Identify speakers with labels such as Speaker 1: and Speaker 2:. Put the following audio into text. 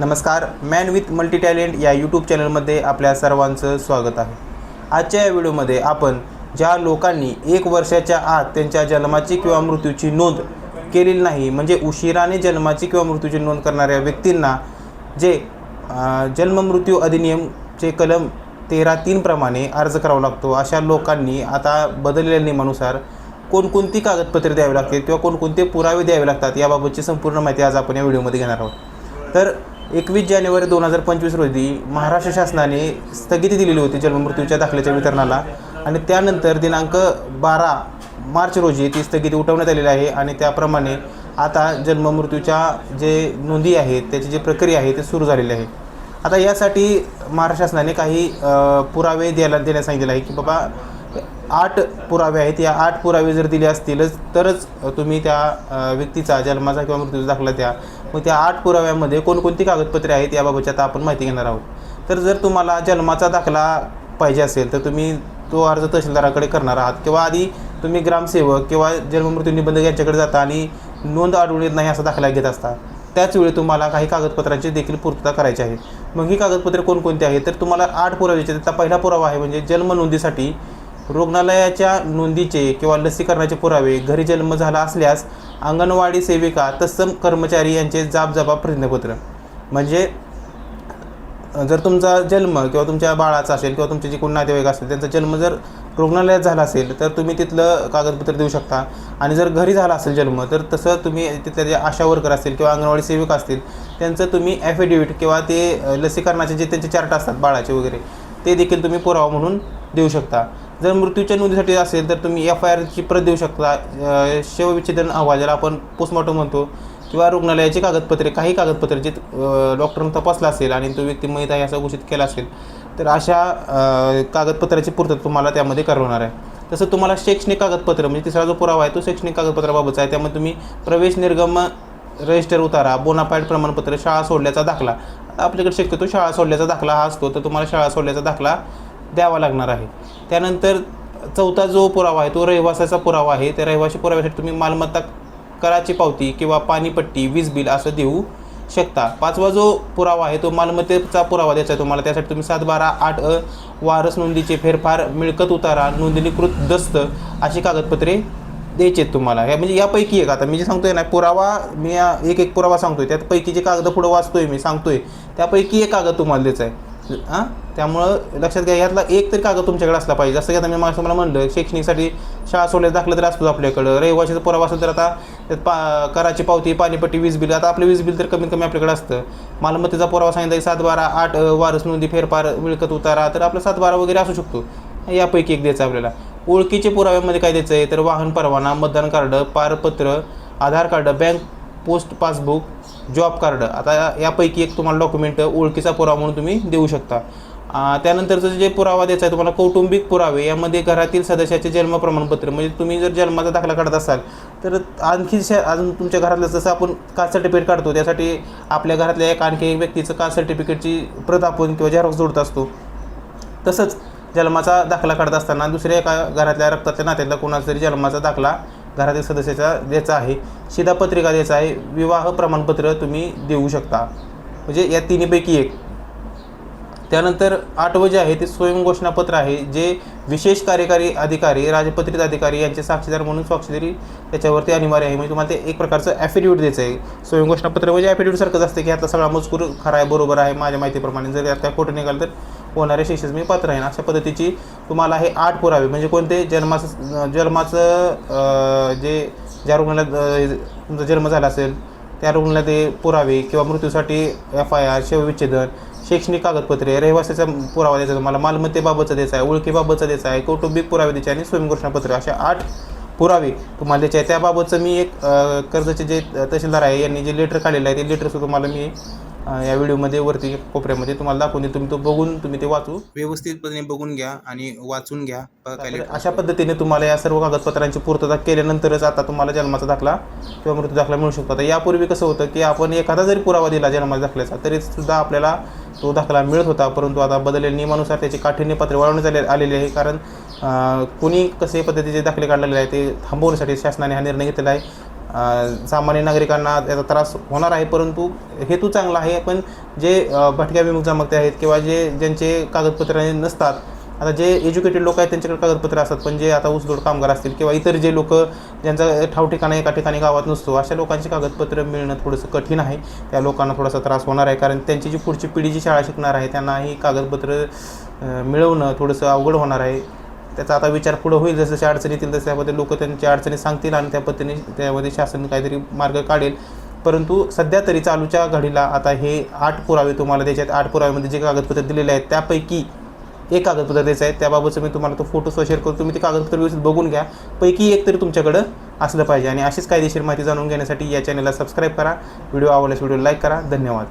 Speaker 1: नमस्कार man with multi talent या YouTube चॅनलमध्ये आपल्या सर्वांचं स्वागत आहे. आजच्या या व्हिडिओमध्ये आपण ज्या लोकांनी एक वर्षाच्या आत त्यांच्या जन्माची किंवा मृत्यूची नोंद केलेली नाही म्हणजे उशिराने जन्माची किंवा मृत्यूची नोंद करणाऱ्या व्यक्तींना जे जन्ममृत्यू अधिनियमचे कलम तेरा तीनप्रमाणे अर्ज करावा लागतो अशा लोकांनी आता बदललेल्या नियमानुसार कोणकोणती कागदपत्रे द्यावी लागतील किंवा कोणकोणते पुरावे द्यावे लागतात याबाबतची संपूर्ण माहिती आज आपण या व्हिडिओमध्ये घेणार आहोत. तर एकवीस जानेवारी दोन हजार पंचवीस रोजी महाराष्ट्र शासनाने स्थगिती दिलेली होती जन्ममृत्यूच्या दाखल्याच्या वितरणाला. आणि त्यानंतर दिनांक बारा मार्च रोजी ती स्थगिती उठवण्यात आलेली आहे आणि त्याप्रमाणे आता जन्ममृत्यूच्या जे नोंदी आहेत त्याची जी प्रक्रिया आहे ती सुरू झालेली आहे. आता यासाठी महाराष्ट्र शासनाने काही पुरावे द्यायला देण्यास सांगितलेलं आहे की बाबा आठ पुरावे आहेत. या आठ पुरावे जर दिले असतीलच तरच तुम्ही त्या व्यक्तीचा जन्माचा किंवा मृत्यूचा दाखला द्या. मग त्या आठ पुराव्यामध्ये कोणकोणती कागदपत्रे आहेत याबाबतची आता आपण माहिती घेणार आहोत. तर जर तुम्हाला जन्माचा दाखला पाहिजे असेल तर तुम्ही तो अर्ज तहसीलदाराकडे करणार आहात किंवा आधी तुम्ही ग्रामसेवक किंवा जन्ममृत्यू निबंधक यांच्याकडे जाता आणि नोंद आढळून येत नाही असा दाखला घेत असता त्याचवेळी तुम्हाला काही कागदपत्रांची देखील पूर्तता करायची आहे. मग ही कागदपत्रे कोणकोणती आहेत? तर तुम्हाला आठ पुराव्याचे त्याचा पहिला पुरावा आहे म्हणजे जन्म नोंदीसाठी रुग्णालयाच्या नोंदीचे किंवा लसीकरणाचे पुरावे घरी जन्म झाला असल्यास अंगणवाडी सेविका तत्सम कर्मचारी यांचे जाबजाबा प्रतिज्ञापत्र म्हणजे जर तुमचा जन्म किंवा तुमच्या बाळाचा असेल किंवा तुमचे जे कोण नातेवाईक असेल त्यांचा जन्म जर रुग्णालयात झाला असेल तर तुम्ही तिथलं कागदपत्र देऊ शकता. आणि जर घरी झाला असेल जन्म तर तसं तुम्ही तिथले जे आशा वर्कर असतील किंवा अंगणवाडी सेविका असतील त्यांचं तुम्ही ॲफिडेविट किंवा ते लसीकरणाचे जे त्यांचे चार्ट असतात बाळाचे वगैरे ते देखील तुम्ही पुरावा म्हणून देऊ शकता. जर मृत्यूच्या नोंदीसाठी असेल तर तुम्ही एफ आय आरची प्रत देऊ शकता. शवविच्छेदन अहवाल ज्याला आपण पोस्टमॉर्टम म्हणतो किंवा रुग्णालयाची कागदपत्रे काही कागदपत्रे जे डॉक्टरनं तपासलं असेल आणि तो व्यक्ती माहीत आहे असं घोषित केला असेल तर अशा कागदपत्राची पूर्तता तुम्हाला त्यामध्ये करवणार आहे. तसं तुम्हाला शैक्षणिक कागदपत्र म्हणजे तिसरा जो पुरावा आहे तो शैक्षणिक कागदपत्राबाबतचा आहे. त्यामध्ये तुम्ही प्रवेश निर्गम रजिस्टर उतारा बोनाफाईड प्रमाणपत्र शाळा सोडल्याचा दाखला. आपल्याकडे शक्यतो शाळा सोडल्याचा दाखला हा असतो तर तुम्हाला शाळा सोडल्याचा दाखला द्यावा लागणार आहे. त्यानंतर चौथा जो पुरावा आहे तो रहिवासाचा पुरावा आहे. त्या रहिवासी पुराव्यासाठी तुम्ही मालमत्ता कराची पावती किंवा पाणीपट्टी वीज बिल असं देऊ शकता. पाचवा जो पुरावा आहे तो मालमत्तेचा पुरावा द्यायचा आहे तुम्हाला. त्यासाठी तुम्ही सात बारा आठ अ वारस नोंदीचे फेरफार मिळकत उतारा नोंदणीकृत दस्त अशी कागदपत्रे द्यायचे आहेत तुम्हाला. हे म्हणजे यापैकी एक. आता मी जे सांगतोय ना पुरावा मी या एक एक पुरावा सांगतोय. त्यापैकी जे कागद पुढं वाचतोय मी सांगतोय त्यापैकी एक कागद तुम्हाला द्यायचा आहे. हां? त्यामुळं लक्षात घ्या यातला एक तरी कागद तुमच्याकडे असला पाहिजे. जसं की आता मी मला तुम्हाला म्हणलं शैक्षणिकसाठी शाळा सोडल्यास दाखलं तरी असतो आपल्याकडं. रहिवाशीचा पुरावा असेल तर आता त्यात पा कराची पावती पाणीपट्टी वीज बिल. आता आपलं वीज बिल तर कमीत कमी आपल्याकडे असतं. मालमत्तेचा पुरावा सांगितला की सात बारा आठ वारस नोंदी फेरफार मिळकत उतारा. तर आपलं सात बारा वगैरे असू शकतो. यापैकी एक द्यायचं आपल्याला. ओळखीचे पुराव्यामध्ये काय द्यायचं आहे तर वाहन परवाना मतदान कार्ड पारपत्र Aadhaar card bank post passbook job card आता यापैकी एक तुम्हाला डॉक्युमेंट ओळखीचा पुरावा म्हणून तुम्ही देऊ शकता. त्यानंतरचं जे पुरावा द्यायचा आहे तुम्हाला कौटुंबिक पुरावे यामध्ये घरातील सदस्याचे जन्म प्रमाणपत्र म्हणजे तुम्ही जर जन्माचा दाखला काढत असाल तर आणखी अजून तुमच्या घरातलं जसं आपण कास्ट सर्टिफिकेट काढतो त्यासाठी आपल्या घरातल्या एक आणखी एक व्यक्तीचं कास्ट सर्टिफिकेटची प्रत आपण किंवा झेरॉक्स जोडत असतो. तसंच जन्माचा दाखला काढत असताना दुसऱ्या एका घरातल्या रक्ताच्या नात्यातला कोणाचा तरी जन्माचा दाखला घरातील सदस्याचा द्यायचा आहे. शिधापत्रिका द्यायचा आहे. विवाह प्रमाणपत्र तुम्ही देऊ शकता. म्हणजे या तिन्हीपैकी एक. त्यानंतर आठवं जे आहे ते स्वयंघोषणापत्र आहे जे विशेष कार्यकारी अधिकारी राजपत्रित अधिकारी यांचे साक्षीदार म्हणून स्वाक्षरी त्याच्यावरती अनिवार्य आहे. म्हणजे तुम्हाला ते एक प्रकारचं ॲफिडेविट द्यायचं आहे. स्वयंघोषणापत्र म्हणजे ॲफिडेविटसारखंच असतं की आता सगळा मजकूर खरा आहे बरोबर आहे माझ्या माहितीप्रमाणे. जर यात काय खोटं निघालं तर होणाऱ्या शिक्षेस मी पात्र आहे अशा पद्धतीची तुम्हाला हे आठ पुरावे म्हणजे कोणते? जन्माचं जन्माचं जे ज्या रुग्णालयात तुमचा जन्म झाला असेल त्या रुग्णालयात ते पुरावे किंवा मृत्यूसाठी एफ आय आर शवविच्छेदन शैक्षणिक कागदपत्रे रहिवासाचा पुरावा द्यायचा तुम्हाला मालमत्तेबाबतचा द्यायचा आहे ओळखीबाबतचा द्यायचा आहे कौटुंबिक पुरावे द्यायचे आणि स्वयंघोषणापत्र अशा आठ पुरावे तुम्हाला द्यायचे आहे त्याबाबतचं मी एक कर्जाचे जे तहसीलदार आहे यांनी जे लेटर काढलेलं आहे ते लेटरसुद्धा तुम्हाला मी या व्हिडिओमध्ये वरती कोपऱ्यामध्ये तुम्हाला दाखवून देईल तुम्ही तो बघून तुम्ही ते वाचू. व्यवस्थितपणे बघून घ्या आणि वाचून घ्या. अशा पद्धतीने तुम्हाला या सर्व कागदपत्रांची पूर्तता केल्यानंतरच आता तुम्हाला जन्माचा दाखला किंवा मृत्यू दाखला मिळू शकतो. आता यापूर्वी कसं होतं की आपण एखादा जरी पुरावा दिला जन्माच्या दाखल्याचा तरी सुद्धा आपल्याला तो दाखला मिळत होता. परंतु आता बदललेल्या नियमानुसार त्याची काठिण्य पातळी वाढवण्यात आले आलेली आहे. कारण कोणी कसे पद्धतीचे दाखले काढलेले आहे ते थांबवण्यासाठी शासनाने हा निर्णय घेतलेला आहे. सामान्य नागरिकांना त्याचा त्रास होणार आहे परंतु हेतू चांगला आहे. पण जे भटक्या विमुख जमागते आहेत किंवा जे ज्यांचे कागदपत्रे नसतात आता जे एज्युकेटेड लोक आहेत त्यांच्याकडे कागदपत्र असतात पण जे आता ऊसदोड कामगार असतील किंवा इतर जे लोक ज्यांचा ठाव ठिकाणा एका ठिकाणी गावात नसतो अशा लोकांची कागदपत्र मिळणं थोडंसं कठीण आहे. त्या लोकांना थोडासा त्रास होणार आहे कारण त्यांची जी पुढची पिढी जी शाळा शिकणार आहे त्यांना ही कागदपत्र मिळवणं थोडंसं अवघड होणार आहे. त्याचा आता विचार पुढं होईल जसं जशा अडचणी येतील तसं त्यामध्ये लोक त्यांच्या अडचणी सांगतील आणि त्या पद्धतीने त्यामध्ये शासन काहीतरी मार्ग काढेल. परंतु सध्या तरी चालूच्या घडीला आता हे आठ पुरावे तुम्हाला त्याच्यात आठ पुराव्यामध्ये जे कागदपत्र दिलेले आहेत त्यापैकी एक कागदपत्र द्यायचं आहे. त्याबाबतचं मी तुम्हाला तो फोटो शेअर करतो तुम्ही ते कागदपत्र व्यवस्थित बघून घ्या. पैकी एक तरी तुमच्याकडं असलं पाहिजे. आणि अशीच कायदेशीर माहिती जाणून घेण्यासाठी या चॅनलला सबस्क्राईब करा. व्हिडिओ आवडल्यास व्हिडिओ लाईक करा. धन्यवाद.